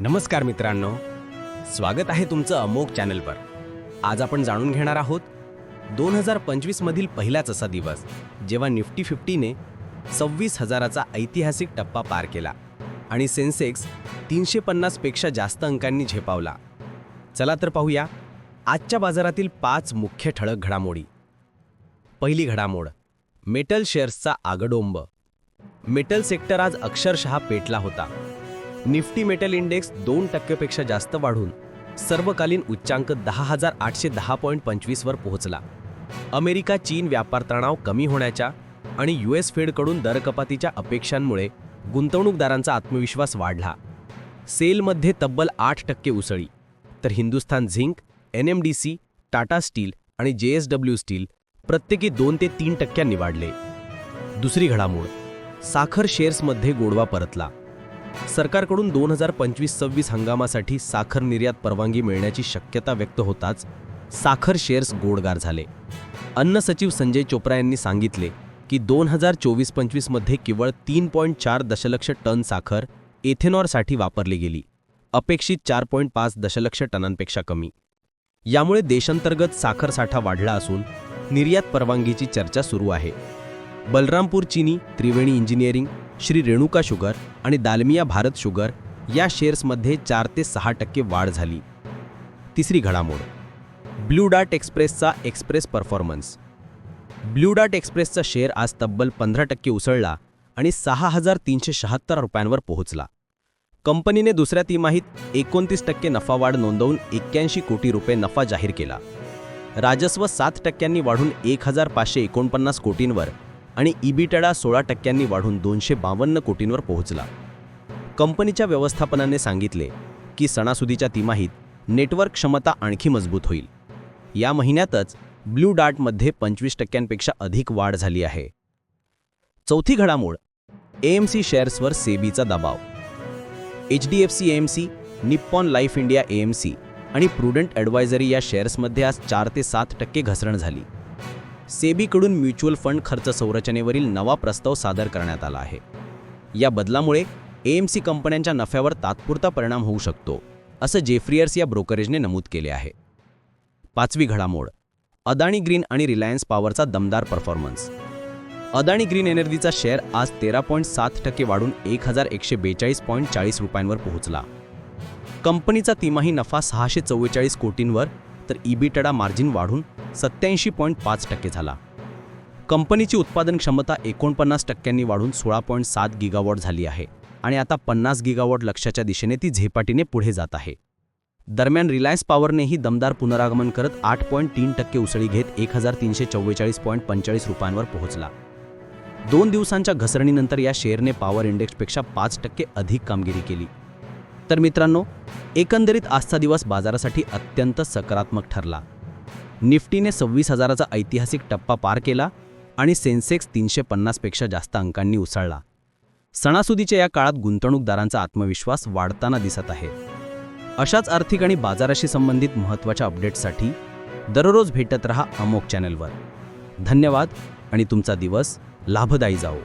नमस्कार मित्रांनो. स्वागत आहे तुमचं अमोक चॅनलवर. आज आपण जाणून घेणार आहोत दोन हजार पंचवीसमधील पहिलाच असा दिवस जेव्हा निफ्टी फिफ्टीने सव्वीस हजाराचा ऐतिहासिक टप्पा पार केला आणि सेन्सेक्स तीनशे पन्नासपेक्षा जास्त अंकांनी झेपावला. चला तर पाहूया आजच्या बाजारातील पाच मुख्य ठळक घडामोडी. पहिली घडामोड मेटल शेअर्सचा आगडोंब. मेटल सेक्टर आज अक्षरशः पेटला होता. निफ्टी मेटल इंडेक्स दोन टक्केपेक्षा जास्त वाढून सर्वकालीन उच्चांक दहा हजार आठशे दहा पॉईंट पंचवीसवर पोहोचला. अमेरिका चीन व्यापार तणाव कमी होण्याच्या आणि यू एस फेडकडून दरकपातीच्या अपेक्षांमुळे गुंतवणूकदारांचा आत्मविश्वास वाढला. सेलमध्ये तब्बल आठ टक्के उसळी. तर Hindustan zinc N M D C Tata steel आणि जे एस डब्ल्यू स्टील प्रत्येकी दोन ते तीन टक्क्यांनी वाढले. दुसरी घडामोड साखर शेअर्समध्ये गोडवा परतला. सरकारकडून दोन हजार पंचवीस सव्वीस हंगामासाठी साखर निर्यात परवानगी मिळण्याची शक्यता व्यक्त होताच साखर शेअर्स गोडगार झाले. अन्न सचिव संजय चोप्रा यांनी सांगितले की दोन हजार चोवीस पंचवीसमध्ये केवळ तीन पॉईंट चार दशलक्ष टन साखर एथेनॉरसाठी वापरली गेली. अपेक्षित चार पॉईंट पाच दशलक्ष टनांपेक्षा कमी. यामुळे देशांतर्गत साखर साठा वाढला असून निर्यात परवानगीची चर्चा सुरू आहे. बलरामपूर चिनी त्रिवेणी इंजिनिअरिंग श्री रेणुका शुगर आणि दालमिया भारत शुगर या शेअर्समध्ये चार ते सहा टक्के वाढ झाली. तिसरी घडामोड. ब्लू डार्ट एक्सप्रेसचा एक्सप्रेस परफॉर्मन्स. ब्लू डार्ट एक्सप्रेसचा शेअर आज तब्बल पंधरा टक्के उसळला आणि सहा हजार तीनशे शहात्तर रुपयांवर पोहोचला. कंपनीने दुसऱ्या तिमाहीत एकोणतीस टक्के नफा वाढ नोंदवून एक्क्याऐंशी कोटी रुपये नफा जाहीर केला. राजस्व सात टक्क्यांनी वाढून एक हजार पाचशे एकोणपन्नास कोटींवर आणि इबिटडा सोळा टक्क्यांनी वाढून दोनशे बावन्न कोटींवर पोहोचला. कंपनीच्या व्यवस्थापनाने सांगितले की सणासुदीच्या तिमाहीत नेटवर्क क्षमता आणखी मजबूत होईल. या महिन्यातच ब्लू डार्टमध्ये पंचवीस टक्क्यांपेक्षा अधिक वाढ झाली आहे. चौथी घडामोड एएमसी शेअर्सवर सेबीचा दबाव. H D F C AMC Nippon life India AMC आणि प्रुडंट ॲडवायझरी या शेअर्समध्ये आज चार ते सात टक्के घसरण झाली. सेबीकडून म्युच्युअल फंड खर्च संरचनेवरील नवा प्रस्ताव सादर करण्यात आला आहे. या बदलामुळे एएमसी कंपन्यांच्या नफ्यावर तात्पुरता परिणाम होऊ शकतो असं जेफ्रियर्स या ब्रोकरेजने नमूद केले आहे. पाचवी घडामोड अदाणी ग्रीन आणि रिलायन्स पॉवरचा दमदार परफॉर्मन्स. अदाणी ग्रीन एनर्जीचा शेअर आज तेरा पॉईंट सात टक्के वाढून एक हजार एकशे बेचाळीस पॉईंट चाळीस रुपयांवर पोहोचला. कंपनीचा तिमाही नफा सहाशे चव्वेचाळीस कोटींवर तर ईबीटडा मार्जिन वाढून सत्याऐंशी पॉईंट पाच टक्के झाला. कंपनीची उत्पादन क्षमता एकोणपन्नास टक्क्यांनी वाढून सोळा पॉईंट सात गिगावॉट झाली आहे आणि आता पन्नास गिगावॉट लक्ष्याच्या दिशेने ती झेपाटीने पुढे जात आहे. दरम्यान रिलायन्स पॉवरनेही दमदार पुनरागमन करत आठ पॉईंट तीन टक्के उसळी घेत एक हजार तीनशे चव्वेचाळीस पॉईंट पंचेचाळीस रुपयांवर पोहोचला. दोन दिवसांच्या घसरणीनंतर या शेअरने पॉवर इंडेक्सपेक्षा पाच टक्के अधिक कामगिरी केली. तर मित्रांनो एकंदरीत आजचा दिवस बाजारासाठी अत्यंत सकारात्मक ठरला. निफ्टीने सव्वीस हजाराचा ऐतिहासिक टप्पा पार केला आणि सेन्सेक्स तीनशे पन्नासपेक्षा जास्त अंकांनी उसळला. सणासुदीच्या या काळात गुंतवणूकदारांचा आत्मविश्वास वाढताना दिसत आहे. अशाच आर्थिक आणि बाजाराशी संबंधित महत्त्वाच्या अपडेट्ससाठी दररोज भेटत रहा अमोक चॅनलवर. धन्यवाद आणि तुमचा दिवस लाभदायी जाओ